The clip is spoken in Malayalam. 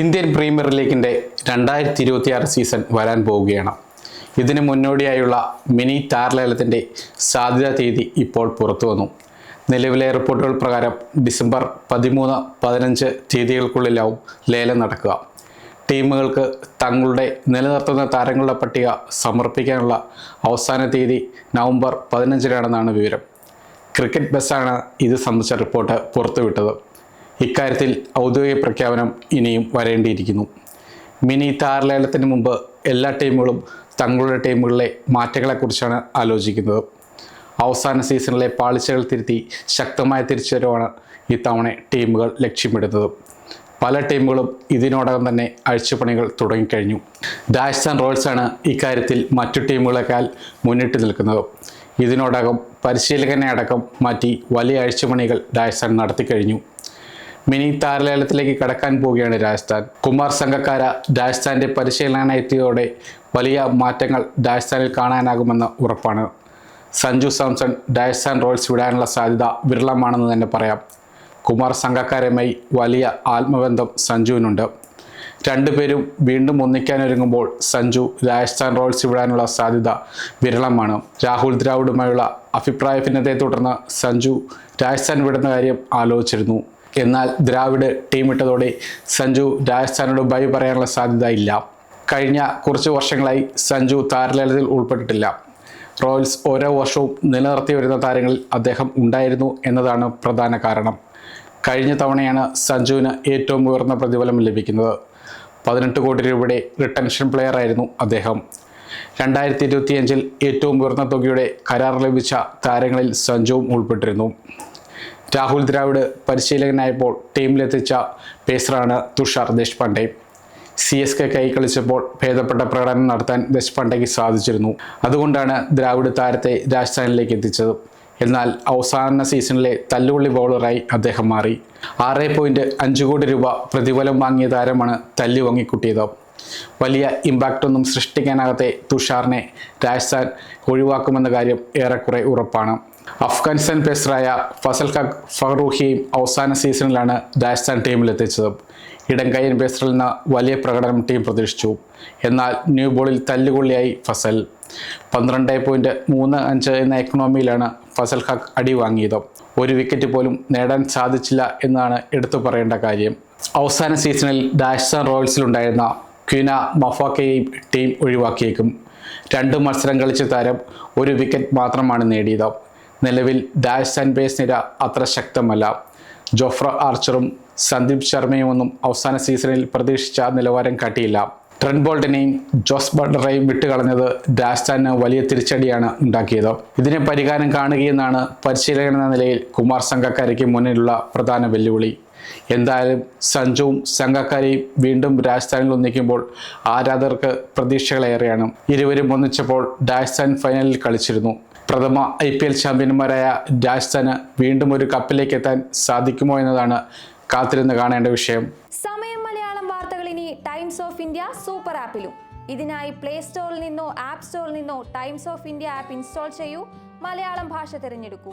ഇന്ത്യൻ പ്രീമിയർ ലീഗിന്റെ രണ്ടായിരത്തി ഇരുപത്തിയാറ് സീസൺ വരാൻ പോവുകയാണ്. ഇതിന് മുന്നോടിയായുള്ള മിനി താരലേലത്തിന്റെ സാധ്യതാ തീയതി ഇപ്പോൾ പുറത്തു വന്നു. നിലവിലെ റിപ്പോർട്ടുകൾ പ്രകാരം ഡിസംബർ പതിമൂന്ന് പതിനഞ്ച് തീയതികൾക്കുള്ളിലാവും ലേലം നടക്കുക. ടീമുകൾക്ക് തങ്ങളുടെ നിലനിർത്തുന്ന താരങ്ങളുടെ പട്ടിക സമർപ്പിക്കാനുള്ള അവസാന തീയതി നവംബർ പതിനഞ്ചിനാണെന്നാണ് വിവരം. ക്രിക്കറ്റ് ബസ്സാണ് ഇത് സംബന്ധിച്ച റിപ്പോർട്ട് പുറത്തുവിട്ടത്. ഇക്കാര്യത്തിൽ ഔദ്യോഗിക പ്രഖ്യാപനം ഇനിയും വരേണ്ടിയിരിക്കുന്നു. മിനി താരലേലത്തിന് മുമ്പ് എല്ലാ ടീമുകളും തങ്ങളുടെ ടീമുകളിലെ മാറ്റങ്ങളെക്കുറിച്ചാണ് ആലോചിക്കുന്നത്. അവസാന സീസണിലെ പാളിച്ചകൾ തിരുത്തി ശക്തമായ തിരിച്ചുവരവാണ് ഇത്തവണ ടീമുകൾ ലക്ഷ്യമിടുന്നത്. പല ടീമുകളും ഇതിനോടകം തന്നെ അഴിച്ചുപണികൾ തുടങ്ങിക്കഴിഞ്ഞു. രാജസ്ഥാൻ റോയൽസാണ് ഇക്കാര്യത്തിൽ മറ്റു ടീമുകളെക്കാൾ മുന്നിട്ട് നിൽക്കുന്നത്. ഇതിനോടകം പരിശീലകനെ അടക്കം മാറ്റി വലിയ അഴിച്ചുപണികൾ രാജസ്ഥാൻ നടത്തിക്കഴിഞ്ഞു. മിനി താരലേലത്തിലേക്ക് കടക്കാൻ പോവുകയാണ് രാജസ്ഥാൻ. കുമാർ സംഘക്കാര രാജസ്ഥാന്റെ പരിശീലന എത്തിയതോടെ വലിയ മാറ്റങ്ങൾ രാജസ്ഥാനിൽ കാണാനാകുമെന്ന് ഉറപ്പാണ്. സഞ്ജു സാംസൺ രാജസ്ഥാൻ റോയൽസ് വിടാനുള്ള സാധ്യത വിരളമാണെന്ന് തന്നെ പറയാം. കുമാർ സംഘക്കാരുമായി വലിയ ആത്മബന്ധം സഞ്ജുവിനുണ്ട്. രണ്ടുപേരും വീണ്ടും ഒന്നിക്കാനൊരുങ്ങുമ്പോൾ സഞ്ജു രാജസ്ഥാൻ റോയൽസ് വിടാനുള്ള സാധ്യത വിരളമാണ്. രാഹുൽ ദ്രാവിഡുമായുള്ള അഭിപ്രായ ഭിന്നതയെ തുടർന്ന് സഞ്ജു രാജസ്ഥാൻ വിടുന്ന കാര്യം ആലോചിച്ചിരുന്നു. എന്നാൽ ദ്രാവിഡ് ടീമിട്ടതോടെ സഞ്ജു രാജസ്ഥാനോട് ബൈ പറയാനുള്ള സാധ്യത ഇല്ല. കഴിഞ്ഞ കുറച്ച് വർഷങ്ങളായി സഞ്ജു താരലേലത്തിൽ ഉൾപ്പെട്ടിട്ടില്ല. റോയൽസ് ഓരോ വർഷവും നിലനിർത്തി വരുന്ന താരങ്ങളിൽ അദ്ദേഹം ഉണ്ടായിരുന്നു എന്നതാണ് പ്രധാന കാരണം. കഴിഞ്ഞ തവണയാണ് സഞ്ജുവിന് ഏറ്റവും ഉയർന്ന പ്രതിഫലം ലഭിക്കുന്നത്. പതിനെട്ട് കോടി രൂപയുടെ റിട്ടൻഷൻ പ്ലെയർ ആയിരുന്നു അദ്ദേഹം. രണ്ടായിരത്തി ഇരുപത്തിയഞ്ചിൽ ഏറ്റവും ഉയർന്ന തുകയുടെ കരാർ ലഭിച്ച താരങ്ങളിൽ സഞ്ജുവും ഉൾപ്പെട്ടിരുന്നു. രാഹുൽ ദ്രാവിഡ് പരിശീലകനായപ്പോൾ ടീമിലെത്തിച്ച പേസറാണ് Tushar Deshpande. C S K കൈ കളിച്ചപ്പോൾ ഭേദപ്പെട്ട പ്രകടനം നടത്താൻ ദേശ്പാണ്ഡെക്ക് സാധിച്ചിരുന്നു. അതുകൊണ്ടാണ് ദ്രാവിഡ് താരത്തെ രാജസ്ഥാനിലേക്ക് എത്തിച്ചത്. എന്നാൽ അവസാന സീസണിലെ തല്ലുകൊള്ളി ബൗളറായി അദ്ദേഹം മാറി. ആറ് പോയിന്റ് അഞ്ച് കോടി രൂപ പ്രതിഫലം വാങ്ങിയ താരമാണ് തല്ലി വാങ്ങിക്കുട്ടിയത്. വലിയ ഇമ്പാക്റ്റ് ഒന്നും സൃഷ്ടിക്കാനാകാത്ത തുഷാറിനെ രാജസ്ഥാൻ ഒഴിവാക്കുമെന്ന കാര്യം ഏറെക്കുറെ ഉറപ്പാണ്. അഫ്ഗാനിസ്ഥാൻ പേസറായ ഫസൽ ഹഖ് ഫറൂഹിയും അവസാന സീസണിലാണ് രാജസ്ഥാൻ ടീമിലെത്തിച്ചത്. ഇടംകൈയൻ പേസറിൽ നിന്ന് വലിയ പ്രകടനം ടീം പ്രതീക്ഷിച്ചു. എന്നാൽ ന്യൂ ബോളിൽ തല്ലുകൊള്ളിയായി ഫസൽ. പന്ത്രണ്ട് പോയിന്റ് മൂന്ന് അഞ്ച് എന്ന എക്കണോമിയിലാണ് ഫസൽ ഹക്ക് അടി വാങ്ങിയത് ഒരു വിക്കറ്റ് പോലും നേടാൻ സാധിച്ചില്ല എന്നാണ് എടുത്തു പറയേണ്ട കാര്യം. അവസാന സീസണിൽ രാജസ്ഥാൻ റോയൽസിലുണ്ടായിരുന്ന ക്വിന മഫാക്കയെയും ടീം ഒഴിവാക്കിയേക്കും. രണ്ട് മത്സരം കളിച്ച താരം ഒരു വിക്കറ്റ് മാത്രമാണ് നേടിയത്. നിലവിൽ ഡാഷ് ആൻഡ് ബേസ് നിര അത്ര ശക്തമല്ല. ജോഫ്ര ആർച്ചറും സന്ദീപ് ശർമ്മയും ഒന്നും അവസാന സീസണിൽ പ്രതീക്ഷിച്ച നിലവാരം കാട്ടിയില്ല. ട്രെൻ ബോൾട്ടിനെയും ജോസ് ബട്ടറേയും വിട്ടുകളഞ്ഞത് രാജസ്ഥാന് വലിയ തിരിച്ചടിയാണ് ഉണ്ടാക്കിയത്. ഇതിനെ പരിഹാരം കാണുകയെന്നാണ് പരിശീലകൻ എന്ന നിലയിൽ കുമാർ സംഘക്കാരയ്ക്ക് മുന്നിലുള്ള പ്രധാന വെല്ലുവിളി. എന്തായാലും സഞ്ജുവും സംഘക്കാരെയും വീണ്ടും രാജസ്ഥാനിൽ ഒന്നിക്കുമ്പോൾ ആരാധകർക്ക് പ്രതീക്ഷകളേറെയാണ്. ഇരുവരും ഒന്നിച്ചപ്പോൾ രാജസ്ഥാൻ ഫൈനലിൽ കളിച്ചിരുന്നു. പ്രഥമ ഐ പി എൽ ചാമ്പ്യന്മാരായ രാജസ്ഥാന് വീണ്ടും ഒരു കപ്പിലേക്ക് എത്താൻ സാധിക്കുമോ എന്നതാണ് കാത്തിരുന്ന് കാണേണ്ട വിഷയം. സമയം മലയാളം വാർത്തകൾ ഇനി ടൈംസ് ഓഫ് ഇന്ത്യ സൂപ്പർ ആപ്പിലും ഇതിനായി പ്ലേ സ്റ്റോറിൽ നിന്നോ ആപ്പ് സ്റ്റോറിൽ നിന്നോ Times of India app install ചെയ്യൂ. മലയാളം ഭാഷ തിരഞ്ഞെടുക്കൂ.